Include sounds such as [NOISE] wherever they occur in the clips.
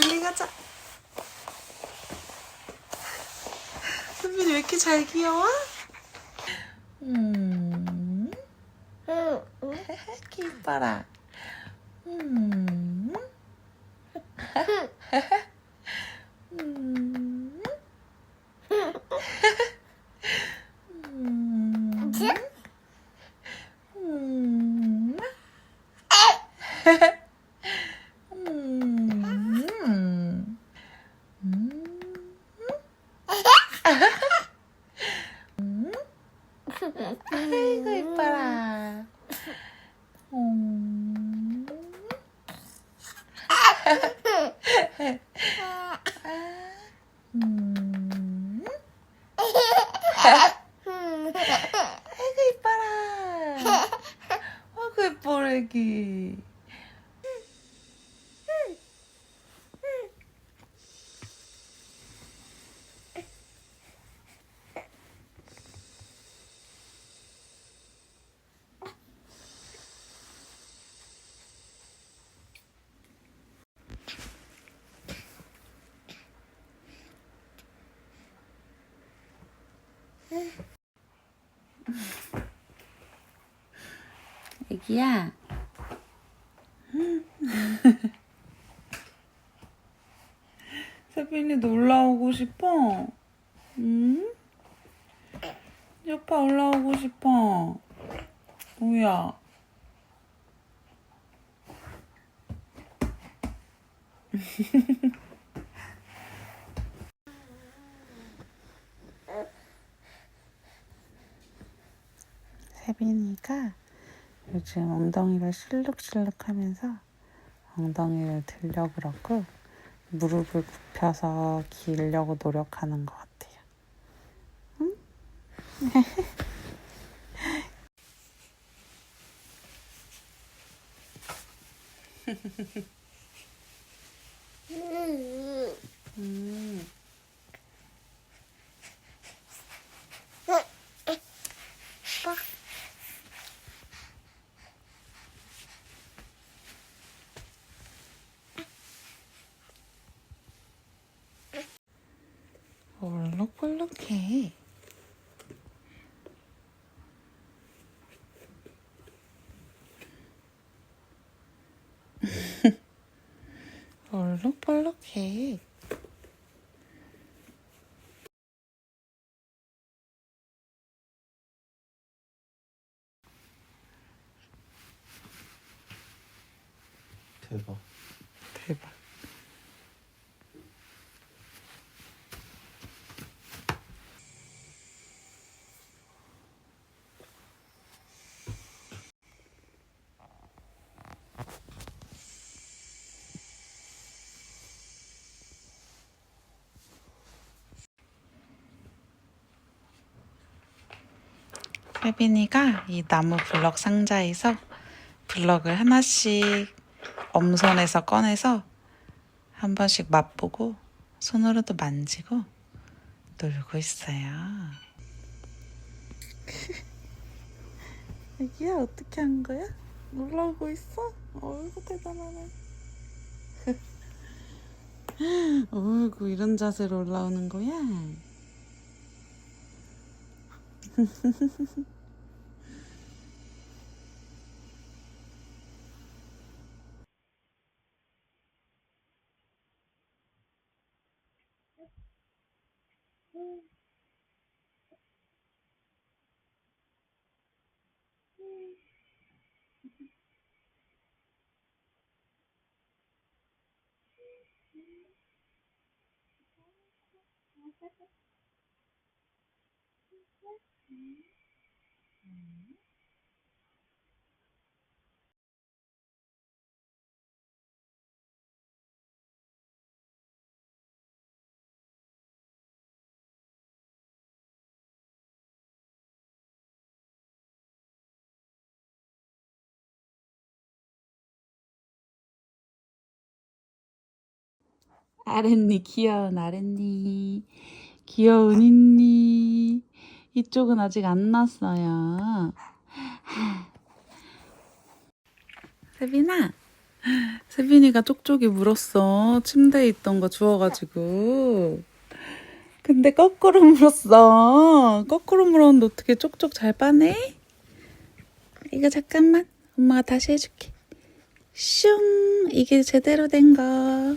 멀리 가자. 세빈이 왜 이렇게 잘 귀여워? 음, [LAUGHS] 이렇게 이뻐라. 음, 음, [LAUGHS] 음, 음. 음. 음. 아이고 이뻐라. 음. 음. 아이고 이뻐라. 아이고 이뻐라 애기. 애기야. [LAUGHS] 세빈이 놀러오고 싶어? 응? 오빠 올라오고 싶어. 뭐야? [LAUGHS] 세빈이가 요즘 엉덩이를 실룩실룩 하면서 엉덩이를 들려 그러고 무릎을 굽혀서 기르려고 노력하는 것 같아요. 응? 음. 얼룩벌룩해. [LAUGHS] 얼룩벌룩해. 대박. 대박. 혜빈이가 이 나무 블럭 상자에서 블럭을 하나씩 엄선해서 꺼내서 한 번씩 맛보고 손으로도 만지고 놀고 있어요. [LAUGHS] 애기야 어떻게 한 거야? 올라오고 있어? 어이구 대단하네. [LAUGHS] 어이구 이런 자세로 올라오는 거야? [LAUGHS] Mm-hmm. 아랫니 귀여운 아랫니 귀여운 있니 이쪽은 아직 안 났어요 세빈아 세빈이가 쪽쪽이 물었어. 침대에 있던 거 주워가지고. 근데 거꾸로 물었어. 거꾸로 물었는데 어떻게 쪽쪽 잘 빠네? 이거 잠깐만. 엄마가 다시 해줄게. 슝! 이게 제대로 된 거.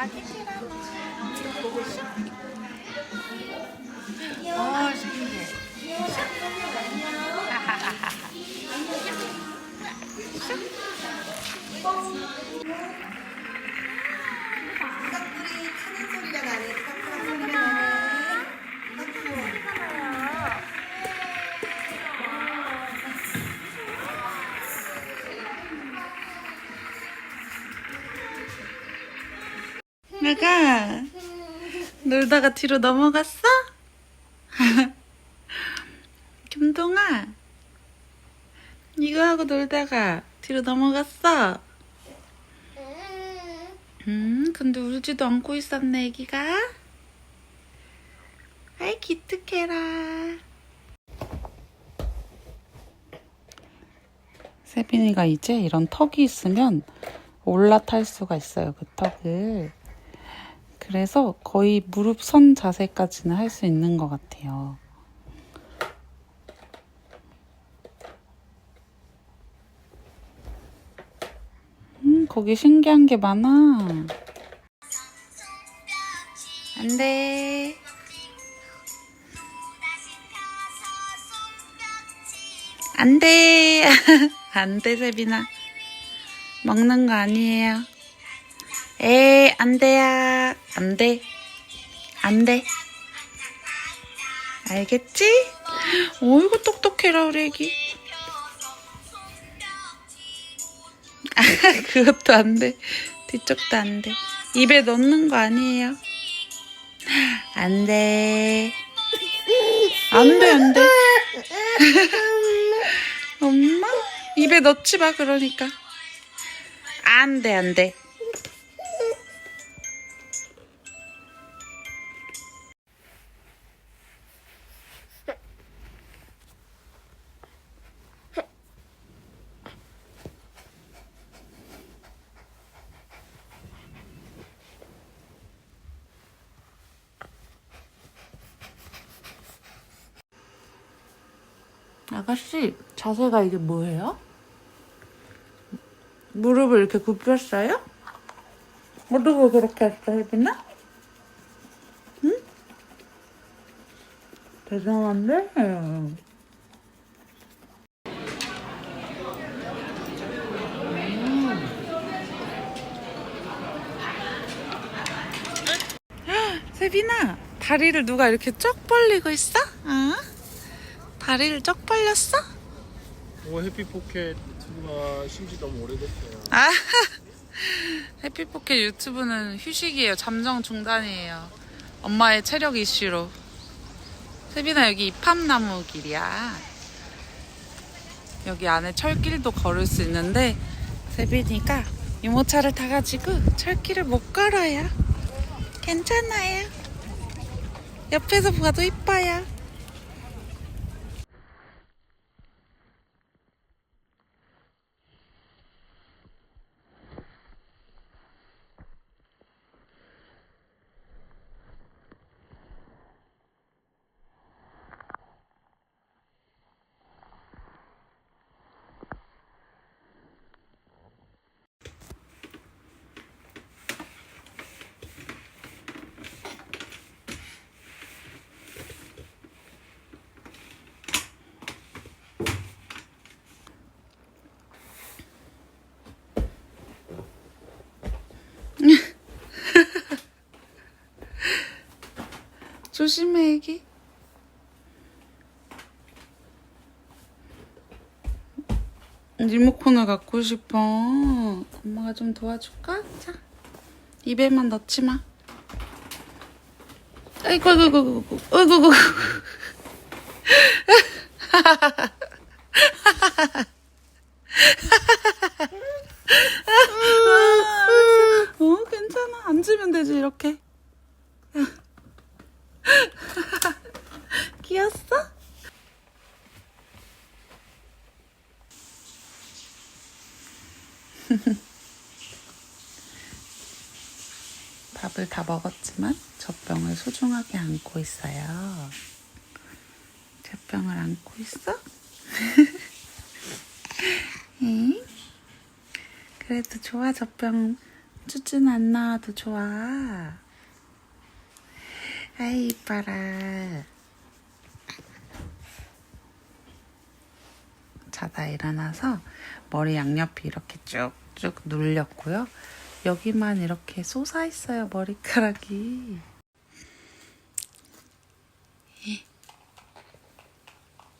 아기 티라노. 어, 신기해. 닭불이 타는 소리가 나네. 탁탁 소리가 나네. 내가 놀다가 뒤로 넘어갔어? [LAUGHS] 김동아 이거 하고 놀다가 뒤로 넘어갔어? 음 근데 울지도 않고 있었네 애기가 아이 기특해라 세빈이가 이제 이런 턱이 있으면 올라탈 수가 있어요 그 턱을 그래서 거의 무릎 선 자세까지는 할 수 있는 것 같아요. 음, 거기 신기한 게 많아. 안 돼. 안 돼. [LAUGHS] 안 돼, 세빈아. 먹는 거 아니에요. 에, 안 돼야. 안 돼. 안 돼. 알겠지? 어이구, 똑똑해라, 우리 애기. 아, [LAUGHS] 그것도 안 돼. 뒤쪽도 안 돼. 입에 넣는 거 아니에요. 안 돼. 안 돼, 안 돼. [LAUGHS] 엄마? 입에 넣지 마, 그러니까. 안 돼, 안 돼. 아가씨, 자세가 이게 뭐예요? 무릎을 이렇게 굽혔어요? 어떻게 그렇게 했어, 혜빈아? 응? 대단한데? 세빈아, 다리를 누가 이렇게 쩍 벌리고 있어? 어? 다리를 쩍 벌렸어? 오 해피 포켓 유튜브가 신지 너무 오래됐어요. 아, [LAUGHS] 해피포켓 유튜브는 휴식이에요. 잠정 중단이에요. 엄마의 체력 이슈로. 세빈아, 여기 이팝나무 길이야. 여기 안에 철길도 걸을 수 있는데, 세빈이가 유모차를 타가지고 철길을 못 걸어요. 괜찮아요. 옆에서 봐도 이뻐요. 조심해, 애기. 리모컨을 갖고 싶어. 엄마가 좀 도와줄까? 자, 입에만 넣지 마. 아이고, 아이고, 아이고, 아이고, 아이고. 어, 괜찮아. 앉으면 되지, 이렇게. 귀엽어? [LAUGHS] 밥을 다 먹었지만 젖병을 소중하게 안고 있어요. 젖병을 안고 있어? [LAUGHS] 응? 그래도 좋아 젖병 쭈쭈는 안 나와도 좋아. 아이 이뻐라. 자다 일어나서 머리 양옆이 이렇게 쭉쭉 눌렸고요. 여기만 이렇게 솟아 있어요, 머리카락이.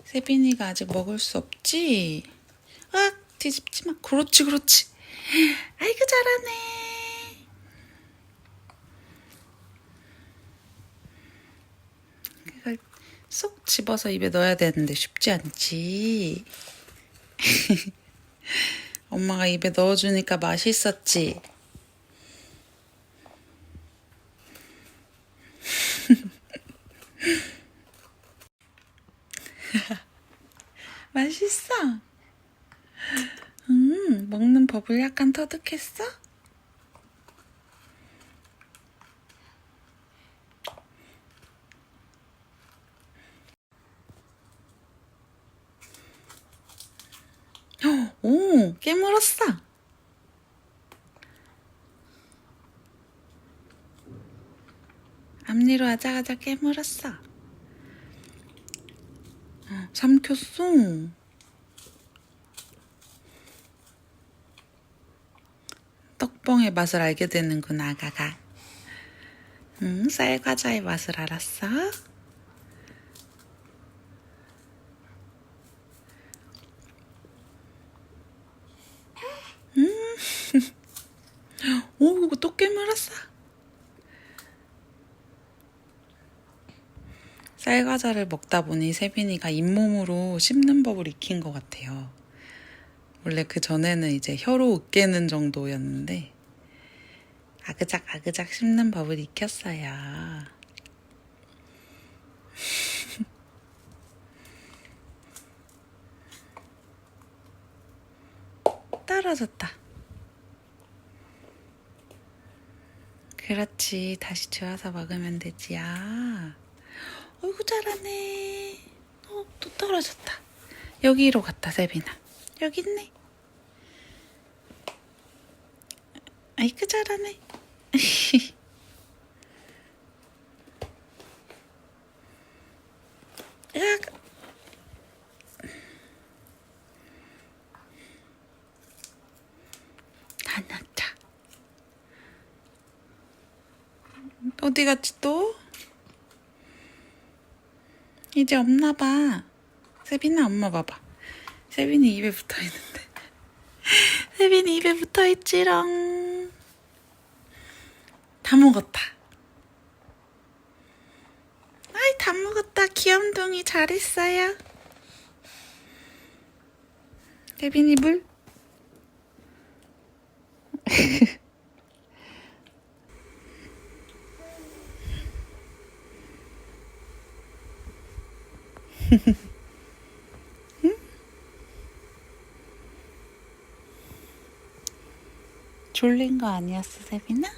세빈이가 아직 먹을 수 없지? 아, 뒤집지 마. 그렇지, 그렇지. 아이고, 잘하네. 쏙 집어서 입에 넣어야 되는데 쉽지 않지. [LAUGHS] 엄마가 입에 넣어주니까 맛있었지. [LAUGHS] 맛있어. 음, 먹는 법을 약간 터득했어? 오, 깨물었어. 앞니로 아작아작 깨물었어. 어, 삼켰어. 떡봉의 맛을 알게 되는구나, 아가가. 응, 쌀과자의 맛을 알았어? 오, 이거 또 깨물었어. 쌀과자를 먹다 보니 세빈이가 잇몸으로 씹는 법을 익힌 것 같아요. 원래 그 전에는 이제 혀로 으깨는 정도였는데 아그작 아그작 씹는 법을 익혔어요. [LAUGHS] 떨어졌다. 그렇지. 다시 주워서 먹으면 되지야. 어이구, 잘하네. 어, 또 떨어졌다. 여기로 갔다, 세빈아. 여기 있네. 아이고, 잘하네. [LAUGHS] 으악. 다 넣자. 어디 갔지 또? 이제 없나 봐. 세빈아 엄마 봐봐. 세빈이 입에 붙어 있는데. [LAUGHS] 세빈이 입에 붙어 있지롱. 다 먹었다. 아이 다 먹었다. 귀염둥이 잘했어요. 세빈이 물. [LAUGHS] 졸린 거 아니었어, 세빈아?